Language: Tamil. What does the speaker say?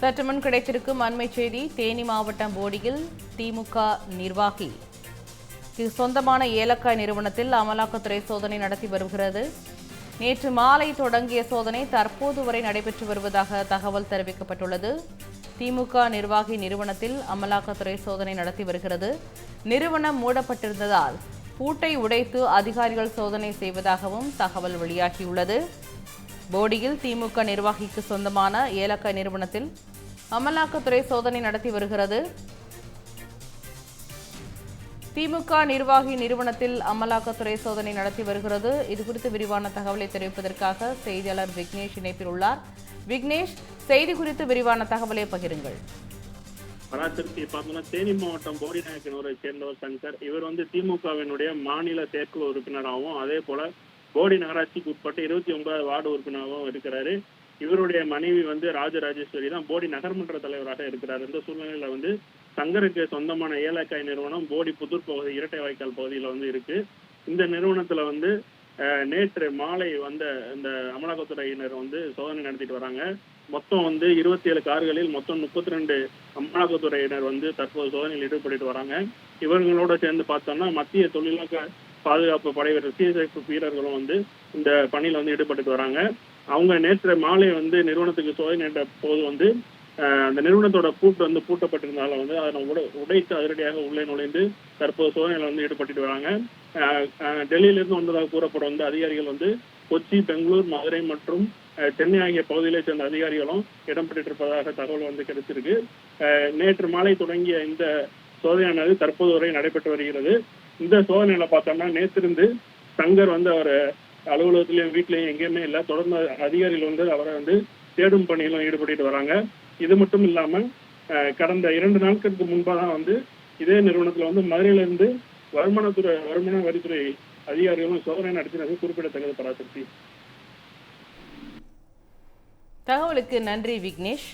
சற்று முன் கிடைத்திருக்கும் அண்மை செய்தி தேனி மாவட்டம் போடியில் திமுக நிர்வாகி. இது சொந்தமான ஏலக்காய் நிறுவனத்தில் அமலாக்கத்துறை சோதனை நடத்தி வருகிறது. நேற்று மாலை தொடங்கிய சோதனை தற்போது வரை நடைபெற்று வருவதாக தகவல் தெரிவிக்கப்பட்டுள்ளது. திமுக நிர்வாகி நிறுவனத்தில் அமலாக்கத்துறை சோதனை நடத்தி வருகிறது. நிறுவனம் மூடப்பட்டிருந்ததால் பூட்டை உடைத்து அதிகாரிகள் சோதனை செய்வதாகவும் தகவல் வெளியாகியுள்ளது. போடியில் திமுக நிர்வாகிக்கு சொந்தமான ஏலக்காய் நிறுவனத்தில் அமலாக்கத்துறை சோதனை நடத்தி வருகிறது. திமுக நிர்வாகி நிறுவனத்தில் அமலாக்கத்துறை சோதனை நடத்தி வருகிறது. இதுகுறித்து விரிவான தகவலை தெரிவிப்பதற்காக செய்தியாளர் விக்னேஷ் இணைப்பில் உள்ளார். விக்னேஷ் செய்தி குறித்து விரிவான தகவலை பகிருங்கள். பராசக்தி பார்த்தோம்னா தேனி மாவட்டம் போடிநாயக்கனூரை சேர்ந்தவர் சங்கர். இவர் வந்து திமுகவினுடைய மாநில செயற்குழு உறுப்பினராகவும் அதே போல போடி நகராட்சிக்கு உட்பட்டு இருபத்தி ஒன்பதாவது வார்டு உறுப்பினராகவும் இருக்கிறாரு. இவருடைய மனைவி வந்து ராஜராஜேஸ்வரி தான் போடி நகர்மன்ற தலைவராக இருக்கிறார். இந்த சூழ்நிலையில வந்து சங்கருக்கு சொந்தமான ஏலக்காய் நிறுவனம் போடி புதூர் பகுதி இரட்டை வாய்க்கால் பகுதியில வந்து இருக்கு. இந்த நிறுவனத்துல வந்து நேற்று மாலை வந்த இந்த அமலாக்கத்துறையினர் வந்து சோதனை நடத்திட்டு வராங்க. மொத்தம் வந்து இருபத்தி ஏழு கார்களில் மொத்தம் முப்பத்தி ரெண்டு அமலாக்கத்துறையினர் வந்து தற்போது சோதனையில் ஈடுபட்டு வராங்க. இவங்களோட சேர்ந்து பார்த்தோம்னா மத்திய தொழிலாளர் பாதுகாப்பு படை வீரர் சிஎஸ்எஃப் வீரர்களும் வந்து இந்த பணியில் வந்து ஈடுபட்டு வராங்க. அவங்க நேற்று மாலை வந்து நிறுவனத்துக்கு சோதனை போது வந்து அந்த நிறுவனத்தோட பூட்டு வந்து பூட்டப்பட்டிருந்தால வந்து அதை உடை உடைத்து அதிரடியாக உள்ளே நுழைந்து தற்போது சோதனையில் வந்து ஈடுபட்டு வராங்க. டெல்லியிலிருந்து வந்ததாக கூறப்படும் வந்து அதிகாரிகள் வந்து கொச்சி பெங்களூர் மதுரை மற்றும் சென்னை ஆகிய பகுதிகளை சேர்ந்த அதிகாரிகளும் இடம்பெற்றிருப்பதாக தகவல் வந்து கிடைச்சிருக்கு நேற்று மாலை தொடங்கிய இந்த சோதனையானது தற்போது வரை நடைபெற்று வருகிறது. இந்த சோதனையில பார்த்தோம்னா நேற்றிருந்து சங்கர் வந்து அவர் அலுவலகத்திலயும் வீட்லயும் எங்கேயுமே இல்லை. தொடர்ந்து அதிகாரிகள் வந்து அவரை வந்து தேடும் பணியிலும் ஈடுபட்டு வராங்க. இது மட்டும் இல்லாம கடந்த இரண்டு நாட்களுக்கு முன்பாக தான் வந்து இதே நிறுவனத்துல வந்து மதுரையில இருந்து வருமானத்துறை வருமான வரித்துறை அதிகாரிகளும் சோதனை நடத்தினது குறிப்பிடத்தக்கது பராசக்தி. தகவலுக்கு நன்றி விக்னேஷ்.